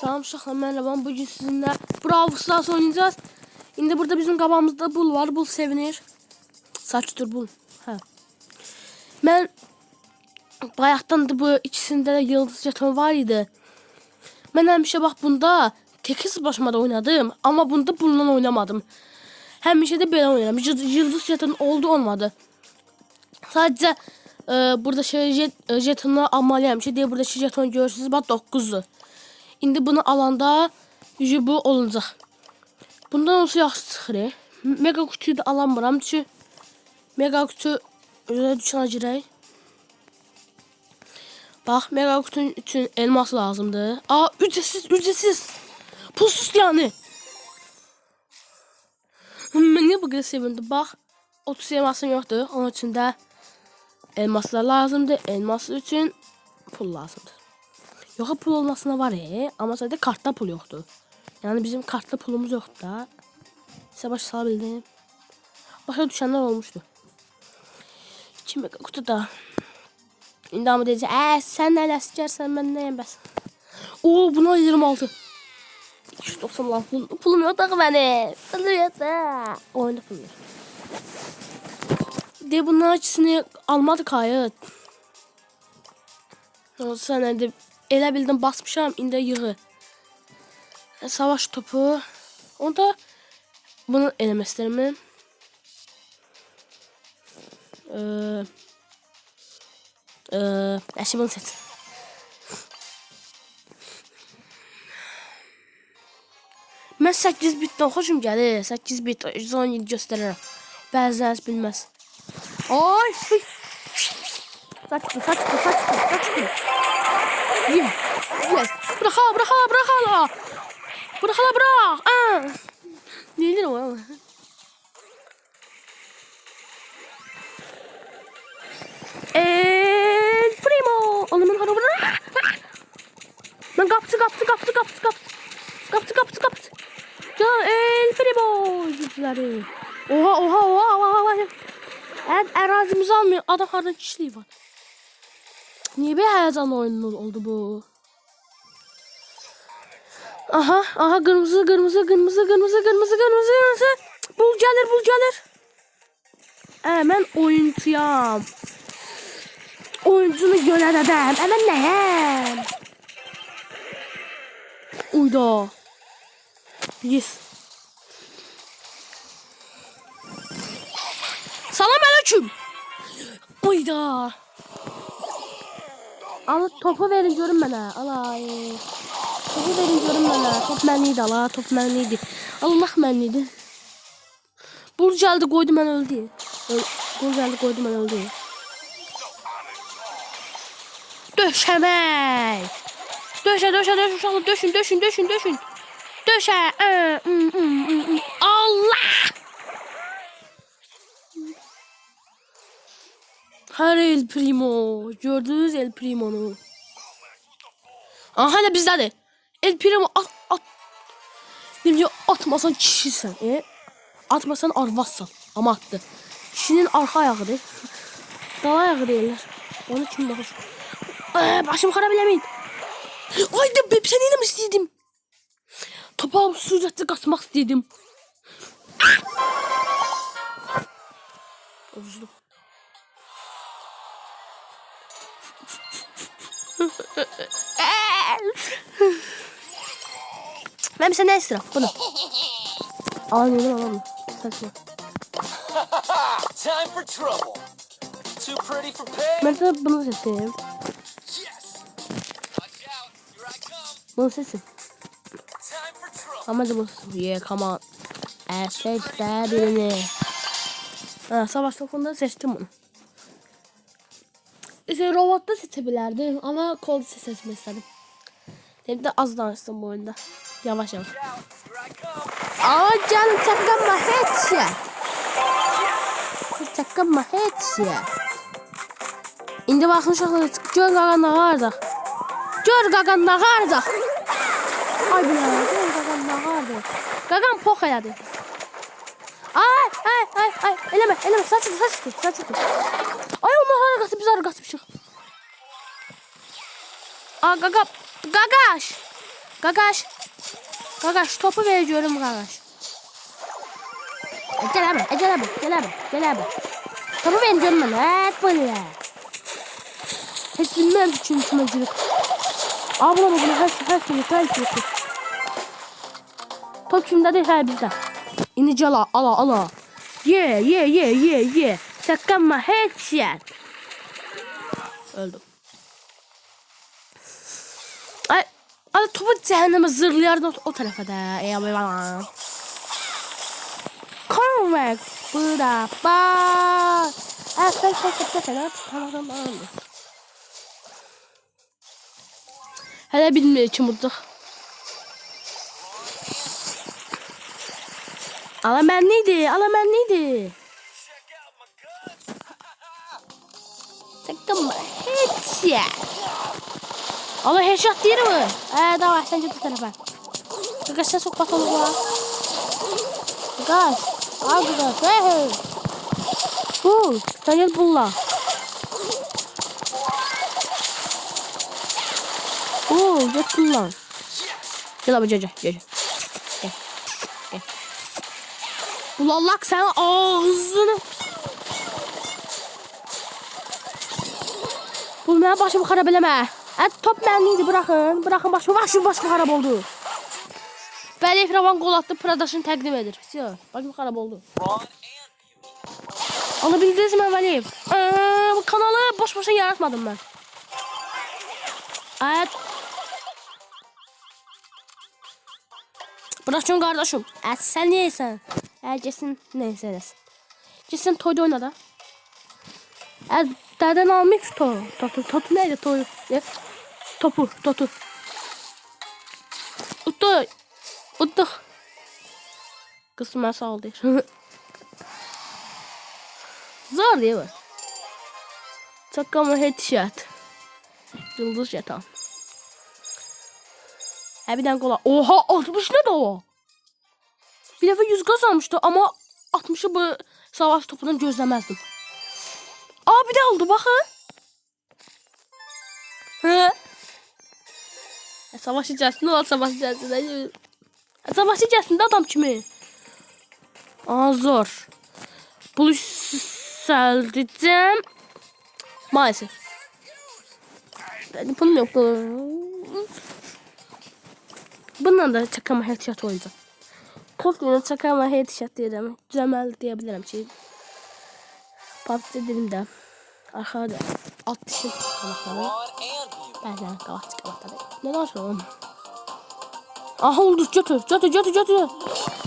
Salam uşaqlar, merhaba. Bugün sizinle Brawl Stars oynayacağız. İndi burada bizim qabağımızda bul var. Bul sevinir. Saçdır bul. Hə. Mən bayaqdan da bu ikisində də yıldız jeton var idi. Mən həmişə bax bunda tekis başıma da oynadım. Amma bunda bununla oynamadım. Həmişə də belə oynayıram. Yıldız jeton oldu olmadı. Sadəcə e, burada şey jet, e, jetonları almalıyam ki, deyə burada şey jeton görürsünüz. Bax 9-dur. İndi bunu alanda yüzü bu olacaq. Bundan olsa yaxşı çıxır. e. Mega kutuyu da alamıram çünki mega kutu özə düşənə girək. Bax, mega kutunun üçün elmas lazımdır. Aa, ücretsiz, ücretsiz. Pulsuz yani. Mən niyə bu qədər sevindim? Bax, 30 elmasım yoxdur. Onun üçün də elmaslar lazımdır. Elmas üçün pul lazımdır. Yoxa pul olmasına var e, amma sadəcə kartda pul yoxdur. Yəni bizim kartda pulumuz yoxdur da. Sizə başa sala bildim. Başa düşənlər olmuşdu. 2 mega kutu da. İndi amma deyəcək, ə sən nə əsgərsən, mən nəyəm bəs. Oo, buna 26. 290 lan pul, pulum yok da benim. Pulum yok da. Oyunda pulum yok. De bunların ikisini almadık hayır. Olsa ne elə bildim basmışam indi yığı. E, Savaş topu. Onda bunu eləmək istəyirəm. Eee Eee, əşi bunu seç. Mən 8 bitdən xoşum gəlir. 8 bit 117 göstərirəm. Bəzən bilməz. Ay! Saçdı, saçdı, saçdı, saçdı. Yes. Yes. Bırak hala, bırak hala, bırak hala. Bırak hala, bırak. Aa. Nedir o? El Primo. Oğlum ben bırak. Ben kaptı, kaptı, kaptı, kaptı, kaptı. Kaptı, kaptı, kaptı. Can El Primo. Yüzleri. Oha, oha, oha, oha, oha. Evet, ərazimizi almıyor. Adam hardan kişiliği var. Niye bir heyecanlı oyun oldu bu? Aha, aha kırmızı, kırmızı, kırmızı, kırmızı, kırmızı, kırmızı, kırmızı. Bul gelir, bul gelir. Hemen oyuncuyam. Oyuncunu yöneteceğim. Hemen neyim? Uyda. Yes. Salam aleyküm. Uyda. Al topu verin görün mənə. Alay. Topu verin görün mənə. Top mənə idi ala, top mənə idi. Allah mənə idi. Bul gəldi qoydu mən öldü. Öl Bul gəldi qoydu mən öldü. Döşəmək. Döşə, döşə, döşə, uşaqlar döşün, döşün, döşün, döşün. Döşə. Aa, mm, mm, mm, mm. Allah! Her El Primo. Gördünüz El Primo'nu. Aha hala bizdedir. El Primo at at. Bileyim atmasan kişisən. E? Atmasan arvazsan. Ama attı. Kişinin arka ayağıdır. Dal ayağı değiller. Onu kim bakır? Ee, başım xarab eləməyin. Ayda ben sen yine mi istedim? Topa süratli kaçmak istedim. Uzdum. Ben sen ne istiyorum? Bunu. Alamıyorum alamıyorum. Saçma. Time for trouble. Too pretty for pain? Ben sana bunu seçeyim. Bunu trouble. Ama da bunu seçin. Yeah come on. Seç de birini. Ha, savaş topunda seçtim bunu. İşte robotta seçebilirdim ama kol seçmek istedim. Hem de az danıştım bu oyunda. Yavaş yavaş. Out. Here I come. Aa canım çakama hiç ya. Çakama hiç ya. İndi baxın uşaqlar, gör qaqan nə qarda. Gör qaqan nə qarda. Ay bilə, gör qaqan nə qarda. Qaqan pox elədi. Ay, ay, ay, ay, eləmə, eləmə, saçdı, saçdı, saçdı. Qaçıb, biz hara qaçmışıq. Aa, qaqa, qaqaş. Qaqaş. Qaqaş topu veriyorum qaqaş. Gel abi, gel abi, gel abi, gel abi. Topu veriyorum ben. Evet böyle. Hiç bilmem için çimecilik. Abla bunu her şey, her şey, her şey. Top kimdədir? Hə bizdə. İndi ala, ala, ala. Ye, ye, ye, ye, ye. Sakınma headshot. Öldüm. Ay, ay topu cehenneme zırlayardın o, o tarafa da. Eyvallah bana. Correct. Bu da ba. Evet, sen şey yapacak Tamam tamam. Hele bilmiyor çımırdık. Alaman neydi? Alaman neydi? Sakın mı? Headshot. Ama headshot değil mi? Ee daha sen ciddi tarafa. Arkadaş sen sok patolu bu. Arkadaş. Al burada. Hey hey. Bu. Sayın bulla. Oo, git lan. Gel abi gel gel gel. Gel. Ulan lak sen ağzını. Bulmaya başımı xarab eləmə. Ət top mənliydi, buraxın. Buraxın başımı, başım başım xarab oldu. Bəli, Ravan qol attı, Pradaşın təqdim edir. Siyo, başım xarab oldu. Onu bildiniz mi Vəliyev? Bu kanalı boş boşa yaratmadım ben. mən. Evet. Bırakın kardeşim. Evet sen neysen. Evet cesin neyse. Cesin toyda oynadı. Evet deden almış to. Totu, totu neydi toyu? Ne? Topu, totu. Uttu. Uttuk. Kısmen sağ değil. Zor değil mi? Takama headshot. Yıldız jeton. Ha bir tane kola. Oha 60 ne de o? Bir defa 100 kazanmıştı ama 60'ı bu savaş topundan gözlemezdim. Aa bir de oldu bakın. Hı? E, savaş içerisinde olan savaş içerisinde. E, savaş içerisinde adam kimi? Aa zor. Buluş saldıracağım. Maalesef. Ben bunu yok. Bundan da çakama headshot oynayacağım. Kopya'nın çakama headshot diyelim. Cəməl diyebilirim şey. PUBG dedim de. Arkada alt dişim kanatları. Bəzən qavat qavatları. Ne danışıyorum? Aha oldu götür götür götür götür.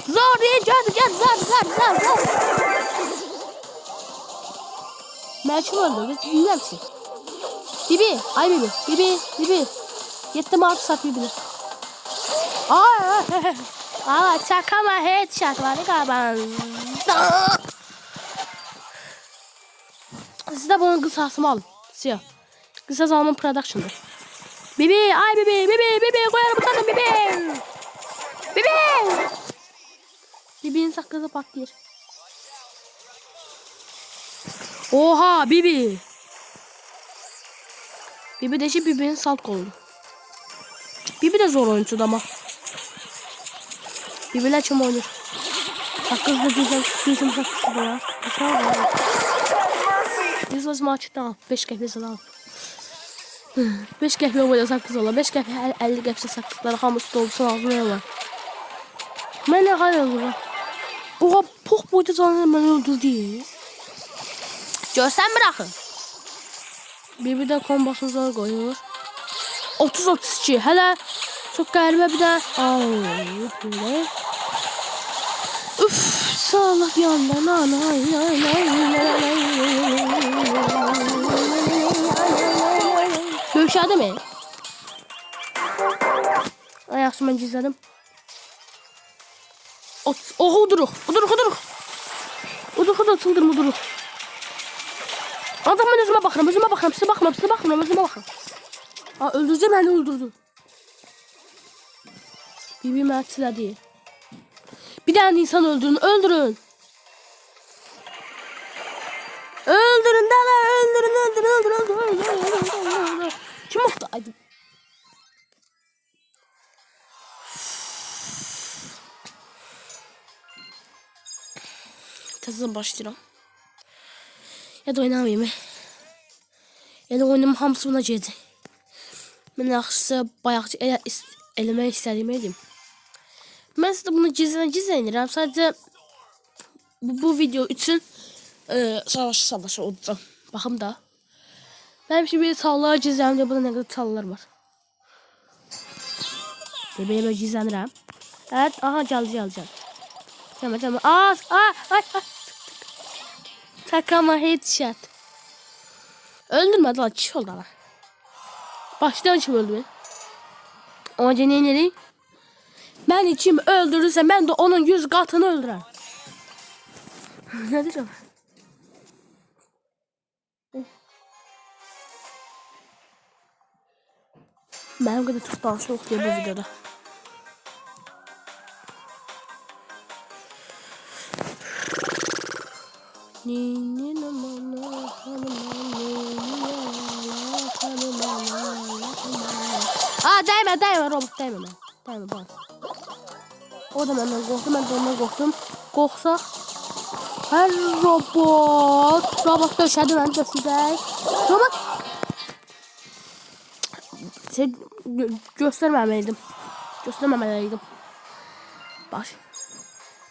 Zor değil götür götür zor zor zor zor. Melçim öldü biz bilmem ki. Bibi ay bibi bibi bibi. Yettim artık sat ay ay. Aa çakama headshot var ne Siz de bunun kısasını alın. Siyah. Kısas almanın production'dır. Bibi ay bibi bibi bibi koyarım sana bibi. Bibi. Bibinin sakızı patlıyor. Oha Bibi. Bibi de şey Bibi'nin salt kolu. Bibi de zor oyuncu ama. Bibi'ler kim oynuyor? Sakız da diyeceğim. Diyeceğim sakız da ya. Tamam This was much now. 5 qəhvə zalaq. 5 qəhvə oynasaq qız olar. 5 qəhvə 50 qəhvə saqqızlar hamısı dolsun ağzına yolar. Mən nə qay oluram? Oha pox boyda canlı məni öldürdü. Görsən mi axı? Bir də kombasını zor qoyur. 30-32 hələ çox qəribə bir də. Ay, belə. Üf, sağlıq yanda. Na na na na na na. aşağıda mı? Ayağımı cizladım. Ot, oh uduruk, uduruk, uduruk. Uduruk, uduruk, sıldırım, uduruk. Adam ben özüme bakıram, özüme bakıram, size bakmam, size bakmam, özüme bakıram. Ha öldürdü beni öldürdü. Birbirimi atıladı. Bir tane insan öldürün, öldürün. Öldürün, dala öldürün, öldürün, öldürün, öldürün, öldürün, öldürün. Kim oldu? Hadi. Tezden başlayalım. Ya da oynamayayım. Ya da oynamam hamsımına cedi. Ben yaxşısı bayaqca elə, eləmək istədiyimi edim. Mən sizə bunu gizlən gizlən edirəm. Bu, bu video üçün e, savaşı savaşı olacaq. Baxım da. Mənim şimdi çallar gizlənir. Burada nə qədər çallar var. Belə belə gizlənirəm. Evet, aha gəldi, gəldi, gəldi. Tamam, tamam. Aa, aa, ay, ay. Takama headshot. Öldürmedi lan, kişi oldu lan. Baştan kim öldü beni? Ama cenneleri ben kim öldürürse ben de onun yüz katını öldürürüm. ne diyeceğim? Benim çok dansı yok diye bu videoda. Aa değme değme robot değme ben. Değme bak. O da benden korktu ben de ondan korktum. Korksak. Her robot. Robot döşedi ben döşedek. Robot. Şey gö göstermemeliydim. Göstermemeliydim. Baş.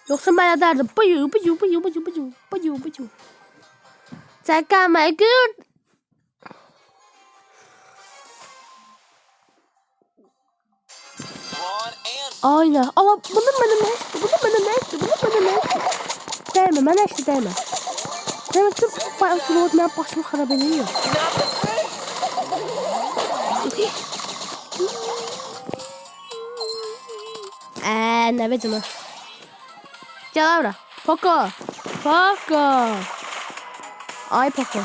Yoksa ben ederdim. Bıyu bıyu bıyu bıyu bıyu bıyu bıyu. Çakama gül. Ron and Aynen. Ama bunun benim ne? Bunun benim ne? Bunun benim ne? Değme ben işte değme. Değme bayağı sulu ben başımı harap ediyor. Eee ne biçim o? Gel abra. Poco. Poco. Ay Poco.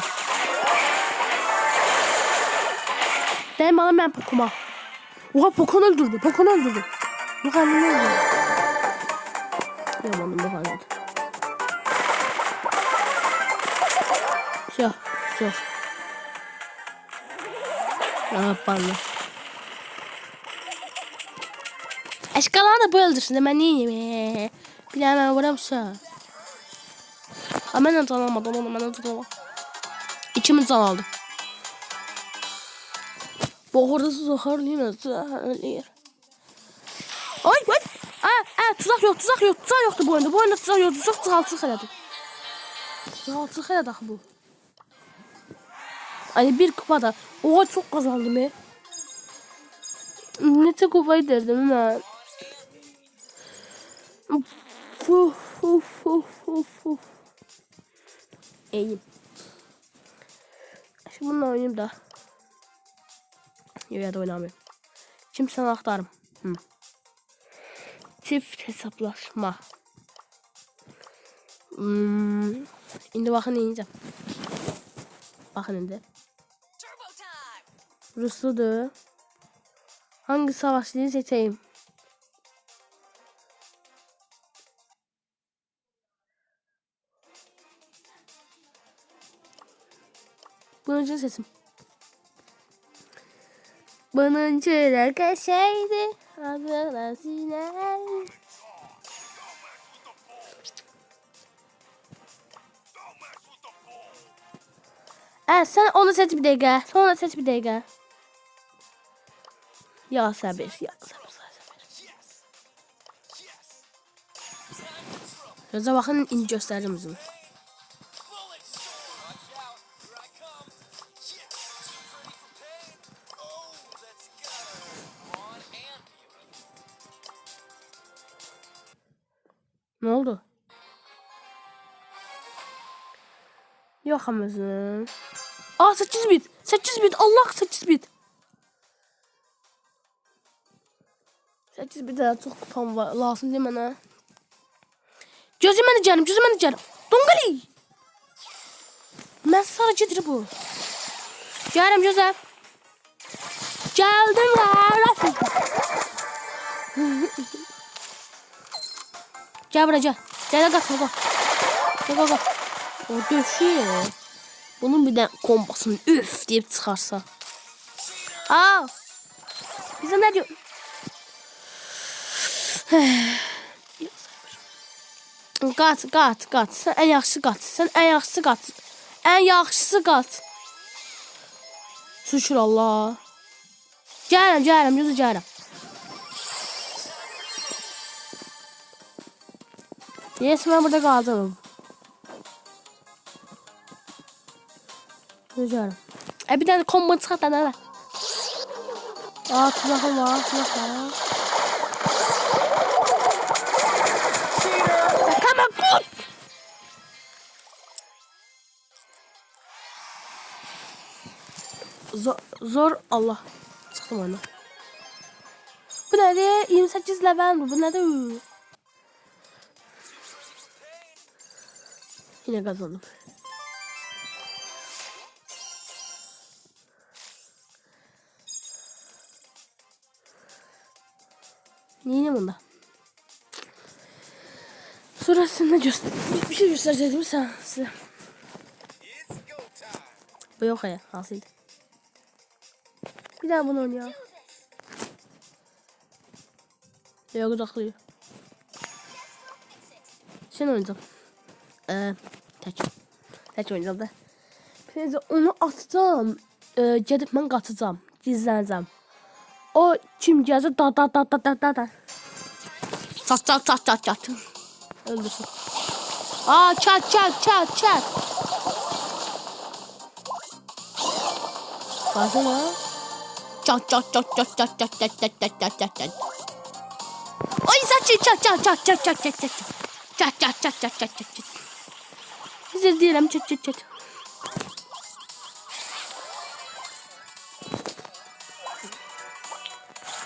Değme lan ben Poco'ma. Oha Poco'nu öldürdü. Poco'nu öldürdü. Bu kendini öldürdü. Yapamadım bu kadar. Все, все. Yapalım. Eşkalar da bu öldürsün. Ben iyiyim. Bilemem vuramsa. Ben de alamadım onu. Ben de alamadım. İkimiz aldı. Bu orada zaharlıyım. Zaharlıyım. Ay ay. Aa, aa, tuzak yok, tuzak yok, tuzak yoktu bu oyunda. Bu oyunda tuzak yok, tuzak tuzak elədi. Tuzak elədi axı bu. Hani bir kupada. Oha çok kazandım he. Neçə kupa idirdim mən. Uf, uf, uf, uf, uf. İyiyim. Şimdi bununla oynayayım da. Yok ya da oynamıyorum. Şimdi sana aktarım. Hı. Çift hesaplaşma. Hmm. Şimdi bakın ineceğim. Bakın şimdi. Rusludur. Hangi savaşçıyı seçeyim? Bununcu sesim. Bununcu da kaşaydı. Adına siner. Ee, sen onu seç bir dakika. Sonra seç bir dakika. Ya sabır, ya sabır, sabır. Gözə baxın, indi göstərəcəm özümü. Yox amma özüm. Aa 8 bit. 8 bit. Allah 8 bit. 8 bit daha çok kupam var. Lazım değil mənə. Gözümə də gəlim, gözümə də gəlim. Donqali. Mən sana gedir bu. Gəlim gözəm. Gəldim lan. Gel buraya gel. Gel gel kaçma gel. Gel gel gel. O döşüyor. Bunun bir de kombasını üf deyip çıkarsa. Aa. Bize ne diyor? Qaç, qaç, qaç. Sən ən yaxşısı qaç. Sən ən yaxşısı qaç. Ən yaxşısı qaç. Şükür Allah. Gəlirəm, gəlirəm, yüzü gəlirəm. Yes, mən burada qaldım. Gəlirəm. E, bir dənə kombo çıxart da, nə? Aa, tuzaqım var, tuzaq var. Come on, good. Zor, zor Allah. Çıktım onu. Bu nedir? 28 level? Bu nedir? Yine kazandım. Yine bunda. Sonrasında göster bir şey gösterecektim sen size. Bu yok ya. Hasıydı. Bir daha bunu oynayalım. Yok uzaklıyor. Şimdi oynayacağım. Ee, tek. Tek oynayacağım da. Şimdi onu atacağım. Ee, gedib mən qaçacağım. Gizlənəcəm. O kim gəlsə da da da da da da. Çat çat çat çat çat. Öldürsün. Aa çat çat çat çat. Fazla mı? Çat çat çat çat çat çat çat çat çat çat çat çat. Ay saçı çat çat çat çat çat çat çat. Çat çat çat çat çat çat çat. Siz değilim çat çat çat.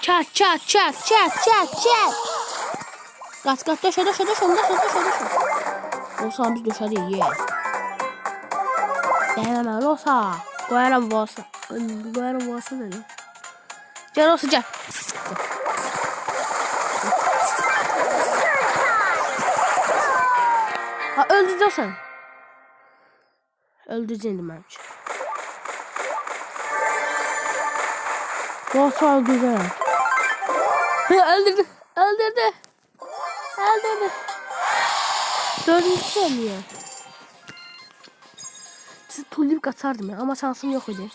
Çat çat çat çat çat çat. Kaç kaç döşe döşe döşe döşe döşe döşe. Olsa biz döşedik ye. Gelmem olsa. Koyarım olsa. Koyarım olsa ne lan? Gel olsa gel. Ha öldüreceksin. Öldüreceksin bence. Olsa güzel. öldürdü. Öldürdü. Öldürdü. Dördüncü saniye. Siz tulleyip kaçardım ya ama şansım yok idi.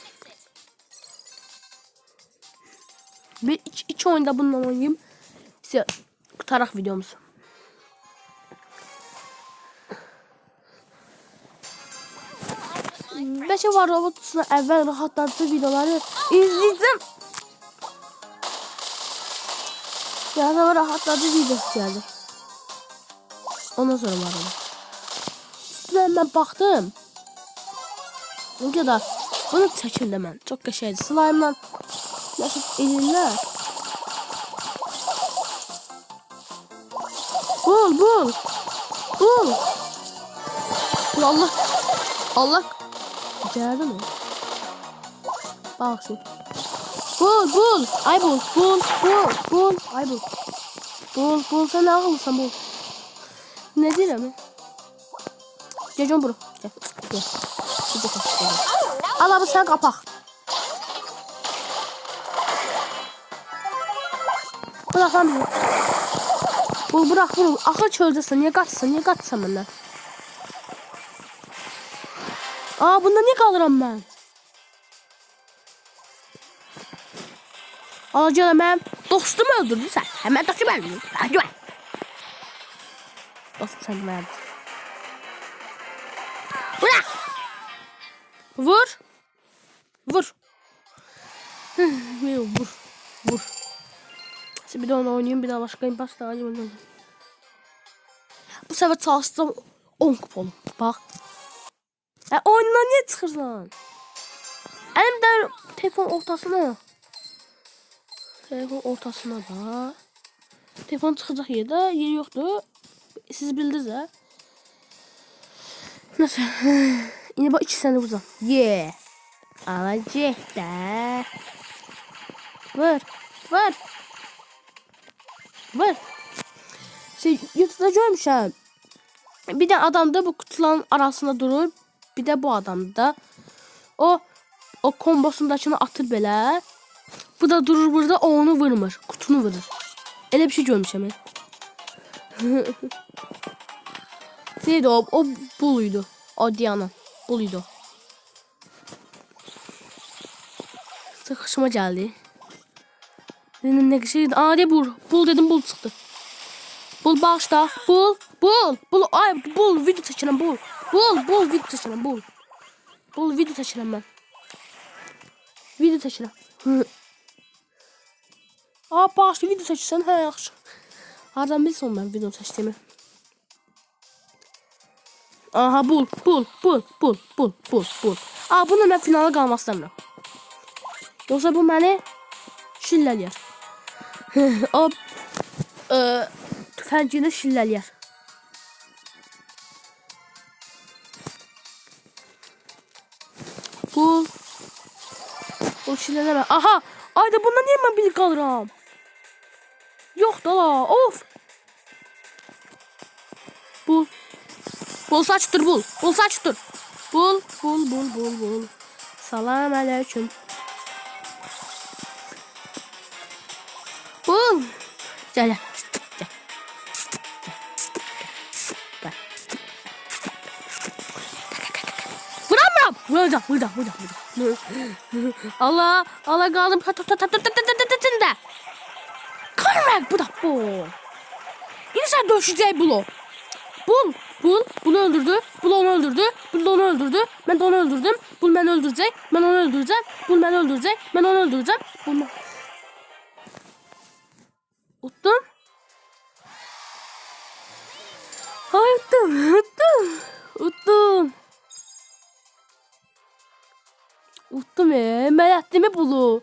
Bir iki, iki oyunda bununla oynayayım. Size kutarak videomuz. Beşe var robotusuna evvel rahatlatıcı videoları izleyeceğim. Ya da rahatlatıcı videosu geldi. Ondan sonra var robot. Üstüne ben baktım. Ne kadar bunu çəkildi mən. Çox qəşəngdir. Slime-la yaşıb edirlər. Bul, bul. Bul. Bul Allah. Allah. Gəldi mi? Bax şimdi. Bul, bul. Ay bul, bul, bul, bul. Ay bul. Bul, bul. Sen ne ağılsan bul. Ne deyirəm? Gel can bura. Gel. Gel. Gel, gel. Al abi sen kapak. Bırak lan bizi. Bul bırak bul. Axır çöldesin. Niye kaçsın? Niye kaçsın benden? Aa bunda niye kalıram ben? Aa canım ben dostumu öldürdün sen. Hemen dostumu öldürdün. Hadi ver. Dostum sen verdi. Bırak. Vur. Vur. Vur. Vur. Şimdi bir de onu oynayayım bir daha başka impas daha oynayayım. Bu sefer çalıştım 10 kupon. Bak. E oyundan niye çıkırsan? Elimde telefon ortasına. Telefon ortasına da. Telefon çıkacak yerde yer yoktu. Siz bildiniz ha. Nasıl? Yine bak iki sene vuracağım. Yeah. Alacak da. Vur. Vur. Vur. Şey, YouTube'da görmüşəm. Bir de adam da bu kutuların arasında durur. Bir de bu adam da. O o kombosundakini atır belə. Bu da durur burada o onu vurmur. Kutunu vurur. Elə bir şey görmüşəm. mən. Neydi o? O buluydu. O Diana. Buluydu. Hoşuma geldi. Ne, ne şey? Aa de bul. Bul dedim bul çıktı. Bul bağışla. Bul. Bul. Bul. Ay bul. Video seçelim bul. Bul. Bul. Video seçelim bul. Bul video seçelim ben. Video seçelim. Aa bağışla video seçsen. He yaxşı. Hardan bilsin ben video seçtiğimi. Aha bul. Bul. Bul. Bul. Bul. Bul. Bul. Aa bununla ben finala qalmaq istəmirəm. Yoxsa bu məni şillələyər. o e, tüfəngini şillələyər. Bul. O şillələmə. Aha! Ayda bundan niyə mən bir qalıram? Yox da la. Of. Bul saç dur bul. Bul saç dur. Bul. Bul bul bul bul. Salam aleyküm. Bul. Gel gel. Vuracağım. Vuracağım. Vuracağım. Allah. Allah kaldım. Tut tut tut tut tut tut da. Kırmak bu da bu. İnsan döşeceği bulu. Bul. Bul. Bunu öldürdü. Bul onu öldürdü. Bul onu öldürdü. Ben de onu öldürdüm. Bul beni öldürecek. Ben onu öldüreceğim. Bul beni öldürecek. Ben onu öldüreceğim. Bul ben... Uttum. Ay uttum. Uttum. Uttum. Uttum ya. Ben ettim mi bulu?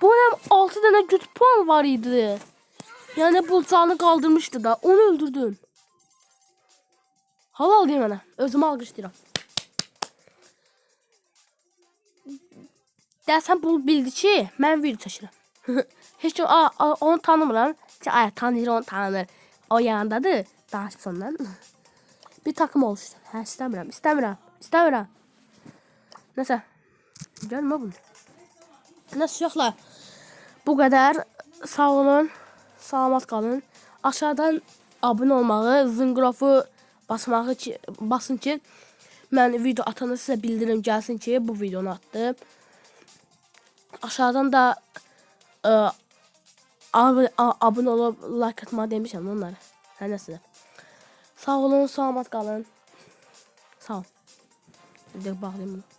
Bu hem 6 tane güç puan var idi. Yani bulsağını kaldırmıştı da. Onu öldürdüm. Halal diyeyim bana. Özümü alkışlayıram. Dersen bul bildi ki ben video taşırım. A, a, onu tanımıram. Ay tanır onu tanır. O yanındadır. Danışsınlar. Bir takım oluştu. Ha istemiyorum. İstemiyorum. İstemiyorum. Neyse. Gelme bunu. Neyse yokla. Bu kadar. Sağ olun. Salamat qalın. Aşağıdan abunə olmağı, zınqırofu basmağı ki, basın ki, mən video atanda sizə bildirim gəlsin ki, bu videonu atdım. Aşağıdan da ə, ab a- abunə olub like atmağı demişəm onlara. Hə nəsə. Sağ olun, salamat qalın. Sağ ol. Bir də bağlayayım bunu.